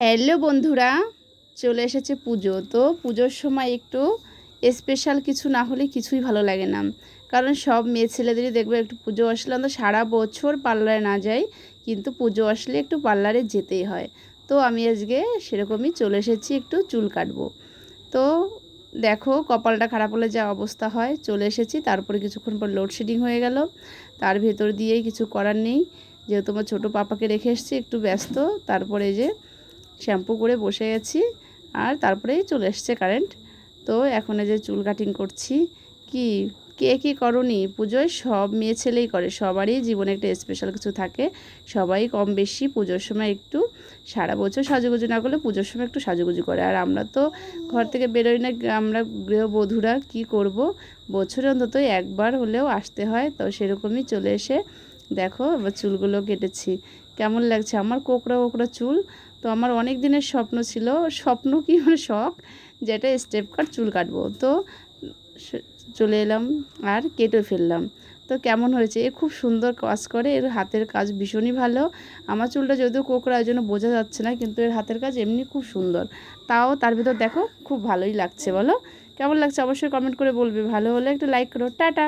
Hello বন্ধুরা, চলে এসেছে পুজো। তো পুজোর সময় একটু স্পেশাল কিছু না হলে কিছুই ভালো লাগে না। কারণ সব মেয়ে ছেলেদেরই দেখবে একটু পুজো আসলে আমরা সারা বছর পার্লারে না যাই, কিন্তু পুজো আসলে একটু পার্লারে যেতেই হয়। তো আমি আজকে সেরকমই চলে এসেছি একটু চুল কাটবো। তো দেখো কপালটা খারাপ হলে যা অবস্থা হয়, চলে এসেছি। তারপরে কিছুক্ষণ পর লোডশেডিং হয়ে গেল। তার ভেতর দিয়েই কিছু করার নেই। যেহেতু আমার ছোটো পাপাকে রেখে এসেছি, একটু ব্যস্ত। তারপরে যে শ্যাম্পু করে বসে গেছি আর তারপরেই চলে এসছে কারেন্ট। তো এখন এই যে চুল কাটিং করছি। কি, কে কী করনি? পুজোয় সব মেয়ে ছেলেই করে, সবারই জীবনে একটা স্পেশাল কিছু থাকে। সবাই কম বেশি পুজোর সময় একটু সারা বছর সাজুগুজু না করলে পুজোর সময় একটু সাজুগুজু করে। আর আমরা তো ঘর থেকে বেরোই না, আমরা গৃহবধূরা কি করব? বছরে অন্তত একবার হলেও আসতে হয়, তো সেরকমই চলে এসে দেখো এবার চুলগুলো কেটেছি। কেমন লাগছে? আমার কোকড়া কোকড়া চুল তো আমার অনেক দিনের স্বপ্ন ছিল, স্বপ্ন কি মানে শখ যেটা স্টেপ কাট চুল কাটবো। তো চলে এলাম আর কেটে ফেললাম। তো কেমন হয়েছে? এ খুব সুন্দর কাজ করে, এর হাতের কাজ ভীষণই ভালো। আমার চুলটা যদিও কোকড়া জন্য বোঝা যাচ্ছে না, কিন্তু এর হাতের কাজ এমনি খুব সুন্দর। তাও তার ভিতর দেখো, খুব ভালোই লাগছে, বলো। কেমন লাগছে? অবশ্যই কমেন্ট করে বলবে। ভালো হলে একটা লাইক করো। টাটা!